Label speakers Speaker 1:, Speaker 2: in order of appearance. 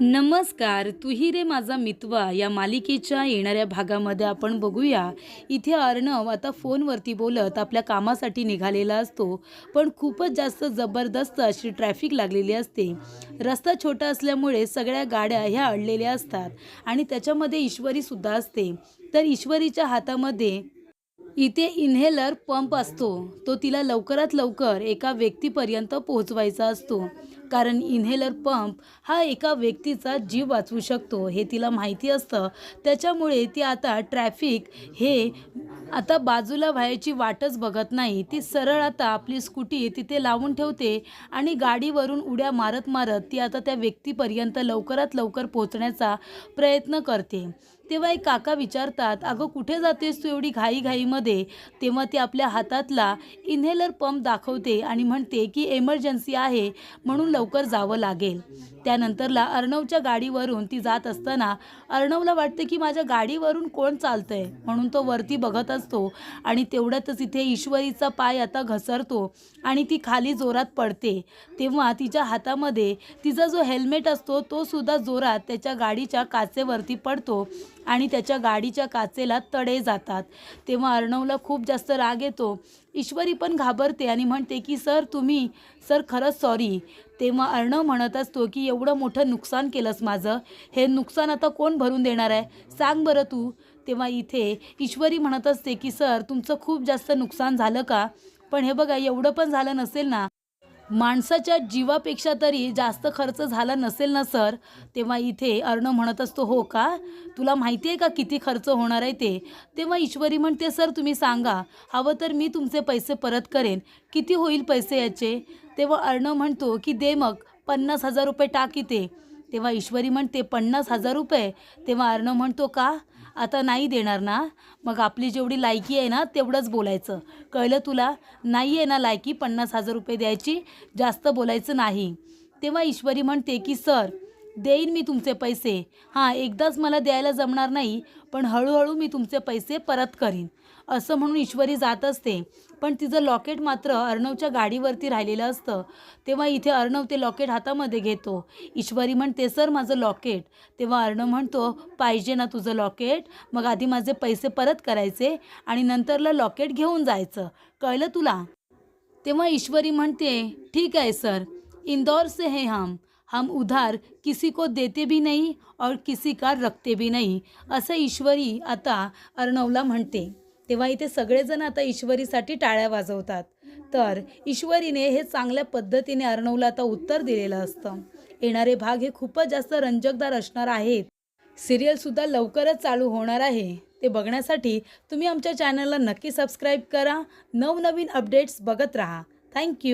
Speaker 1: नमस्कार तुही रे माझा मितवा. या मालिकेच्या येणाऱ्या भागामध्ये आपण बघूया. इथे अर्णव आता फोनवरती बोलत आपल्या कामासाठी निघालेला असतो पण खूपच जास्त जबरदस्त अशी ट्रॅफिक लागलेली असते. रस्ता छोटा असल्यामुळे सगळ्या गाड्या ह्या अडलेल्या असतात आणि त्याच्यामध्ये ईश्वरीसुद्धा असते. तर ईश्वरीच्या हातामध्ये इथे इन्हेलर पंप असतो. तो तिला लवकरात लवकर एका व्यक्तीपर्यंत पोहोचवायचा असतो. कारण इन्हेलर पंप हा एका व्यक्तीचा जीव वाचवू शकतो हे तिला माहिती असतं. त्याच्यामुळे ती आता ट्रॅफिक हे आता बाजूला व्हायची वाटच बघत नाही. ती सरळ आता आपली स्कूटी तिथे लावून ठेवते आणि गाडीवरून उड्या मारत मारत ती आता त्या व्यक्तीपर्यंत लवकरात लवकर पोहोचण्याचा प्रयत्न करते. तेव्हा एक काका विचारतात अगं कुठे जातेस तू एवढी घाईघाईमध्ये? तेव्हा ती आपल्या हातातला इन्हेलर पंप दाखवते आणि म्हणते की एमर्जन्सी आहे म्हणून लवकर जावं लागेल. त्यानंतरला अर्णवच्या गाडीवरून ती जात असताना अर्णवला वाटते की माझ्या गाडीवरून कोण चालतंय? म्हणून तो वरती बघत असतो आणि तेवढ्यातच इथे ईश्वरीचा पाय आता घसरतो आणि ती खाली जोरात पडते. तेव्हा तिच्या हातामध्ये तिचा जो हेल्मेट असतो तो सुद्धा जोरात त्याच्या गाडीच्या काचेवरती पडतो आणि त्याच्या गाडीच्या काचेला तडे जातात. तेव्हा अर्णवला खूप जास्त राग येतो. ईश्वरी पण घाबरते आणि म्हणते की सर तुम्ही सर खरंच सॉरी तेव्हा अर्णव म्हणत असतो की एवढं मोठं नुकसान केलंस माझं. हे नुकसान आता कोण भरून देणार आहे? सांग बरं तू. तेव्हा इथे ईश्वरी म्हणत असते की सर तुमचं खूप जास्त नुकसान झालं का? पण हे बघा एवढं पण झालं नसेल ना माणसाच्या जीवापेक्षा तरी जास्त खर्च झाला नसेल ना सर? तेव्हा इथे अर्णव म्हणत असतो हो का? तुला माहिती आहे का किती खर्च होणार आहे ते? तेव्हा ईश्वरी म्हणते सर तुम्ही सांगा. हवं तर मी तुमचे पैसे परत करेन. किती होईल पैसे याचे? तेव्हा अर्णव म्हणतो की दे मग. पन्नास हजार रुपये टाक इथे. तेव्हा ईश्वरी म्हणते पन्नास हजार रुपये? तेव्हा अर्णव म्हणतो का? आता नाही देणार ना. मग आपली जेवढी लायकी आहे ना तेवढंच बोलायचं. कळलं तुला? नाही आहे ना लायकी पन्नास हजार रुपये द्यायची? जास्त बोलायचं नाही. तेव्हा ईश्वरी म्हणते की सर देईन मी तुमचे पैसे. हां एकदाच मला द्यायला जमणार नाही पण हळूहळू मी तुमचे पैसे परत करीन. असं म्हणून ईश्वरी जात असते. पण तिचं लॉकेट मात्र अर्णवच्या गाडीवरती राहिलेलं असतं. तेव्हा इथे अर्णव ते लॉकेट हातामध्ये घेतो. ईश्वरी म्हणते सर माझं लॉकेट. तेव्हा अर्णव म्हणतो पाहिजे ना तुझं लॉकेट. मग आधी माझे पैसे परत करायचे आणि नंतरला लॉकेट घेऊन जायचं. कळलं तुला? तेव्हा ईश्वरी म्हणते ठीक आहे सर. इंदौर से हे हम. हम उधार किसी को देते भी नाही और किसी का रखते भी नाही असं ईश्वरी आता अर्णवला म्हणते. तेव्हा इथे सगळेजण आता ईश्वरीसाठी टाळ्या वाजवतात. तर ईश्वरीने हे चांगल्या पद्धतीने अर्णवला आता उत्तर दिलेलं असतं. येणारे भाग हे खूपच जास्त रंजकदार असणार आहेत. सिरियलसुद्धा लवकरच चालू होणार आहे. ते बघण्यासाठी तुम्ही आमच्या चॅनलला नक्की सबस्क्राईब करा. नवनवीन अपडेट्स बघत राहा. थँक्यू.